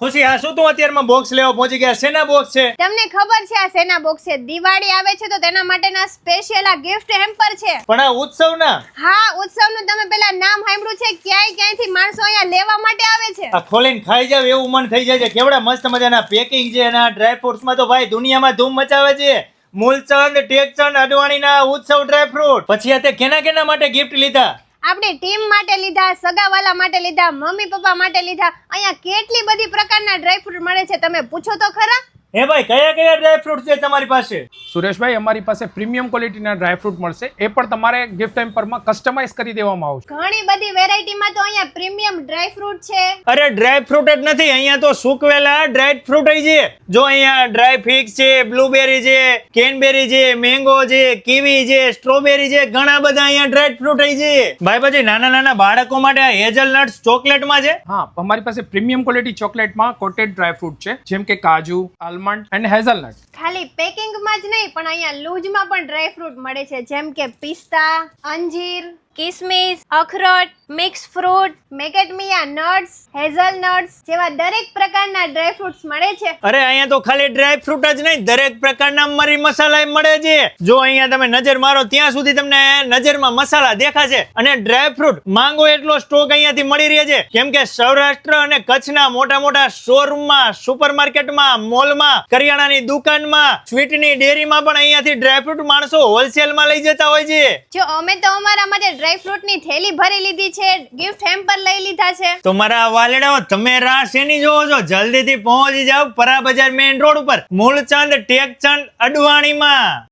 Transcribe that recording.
ખુશી આ શું તું અત્યારમાં બોક્સ લેવા પહોંચી ગયા? શેના બોક્સ છે? તમને ખબર છે આ શેના બોક્સ છે? દિવાળી આવે છે તો તેના માટેના સ્પેશિયલ આ ગિફ્ટ હેમ્પર છે. પણ આ ઉત્સવના? હા ઉત્સવનું તમે પેલા નામ સાંભળ્યું છે? ક્યાંય ક્યાંયથી માણસો અહીંયા લેવા માટે આવે છે? આ ખોલીને ખાઈ જાવ એવું મન થઈ જાય છે. કેવડા મસ્ત મજાના પેકિંગ છે અને આ ડ્રાય ફ્રૂટ્સમાં તો ભાઈ દુનિયામાં ધૂમ મચાવે છે. મૂલચંદ ટેકચંદ અડવાણીના ઉત્સવ ડ્રાય ફ્રૂટ પછી આ તે કેના કેના માટે ગિફ્ટ લીધા? આપણે ટીમ માટે લીધા, સગાવાલા માટે લીધા, મમ્મી પપ્પા માટે લીધા, અહીંયા કેટલી બધી પ્રકારના ડ્રાયફ્રૂટ મળે છે, તમે પૂછો તો ખરા? હે ભાઈ, કયા કયા ડ્રાયફ્રૂટ છે તમારી પાસે? સુરેશભાઈ અમારી પાસે પ્રીમિયમ ક્વોલિટીના ડ્રાયફ્રૂટ મળશે. એ પણ તમારે ગિફ્ટ હેમ્પરમાં કસ્ટમાઇઝ કરી દેવામાં આવશે. ઘણી બધી વેરાયટીમાં તો અહીંયા પ્રીમિયમ ડ્રાયફ્રૂટ છે. અરે ડ્રાયફ્રૂટ જ નથી. અહીંયા તો સૂકવેલા ડ્રાયફ્રૂટ છે. જો અહીંયા ડ્રાય ફિક્સ છે બ્લુબેરી છે કેનબેરી છે મેંગો છે કીવી છે સ્ટ્રોબેરી છે ઘણા બધા અહીંયા ડ્રાયફ્રૂટ છે. ભાઈ પછી નાના નાના બાળકો માટે આ હેઝલનટ્સ ચોકલેટમાં છે? હા અમારી પાસે પ્રીમિયમ ક્વોલિટી ચોકલેટમાં કોટેડ ડ્રાયફ્રૂટ છે. જેમ કે કાજુ આલમંડ એન્ડ હેઝલનટ. ખાલી પેકિંગમાં જ નહીં પણ અહીંયા લૂઝમાં પણ ડ્રાયફ્રૂટ મળે છે. જેમ કે પિસ્તા અંજીર કિસમિસ અખરોટ mix fruit macadamia nuts hazelnuts જેવા દરેક પ્રકારના ડ્રાયફ્રૂટ્સ મળે છે. અરે અહીંયા તો ખાલી ડ્રાય ફ્રૂટ જ નહીં દરેક પ્રકારના મરી મસાલા મળે છે. જો અહીંયા તમે નજર મારો ત્યાં સુધી તમને નજરમાં મસાલા દેખાશે. અને ડ્રાય ફ્રૂટ માંગો એટલો સ્ટોક અહીંયાથી મળી રહે છે. કેમ કે સૌરાષ્ટ્ર અને કચ્છના મોટા મોટા શોરૂમમાં સુપરમાર્કેટમાં મોલમાં કરિયાણાની દુકાનમાં સ્વીટની ડેરીમાં પણ અહીંયાથી ડ્રાય ફ્રૂટ માણસો હોલસેલમાં લઈ જતા હોય છે. જો અમે તો અમારા માટે ડ્રાયફ્રૂટની થેલી ભરી લીધી છે ગિફ્ટ હેમ્પર લઈ લીધા છે. તો મારા વાલેડાઓ, તમે રાહ શેની જોવો છો? જલ્દીથી પહોંચી જાઓ પરા બજાર મેઇન રોડ ઉપર, મૂળચંદ ટેકચંદ અડવાણીમાં.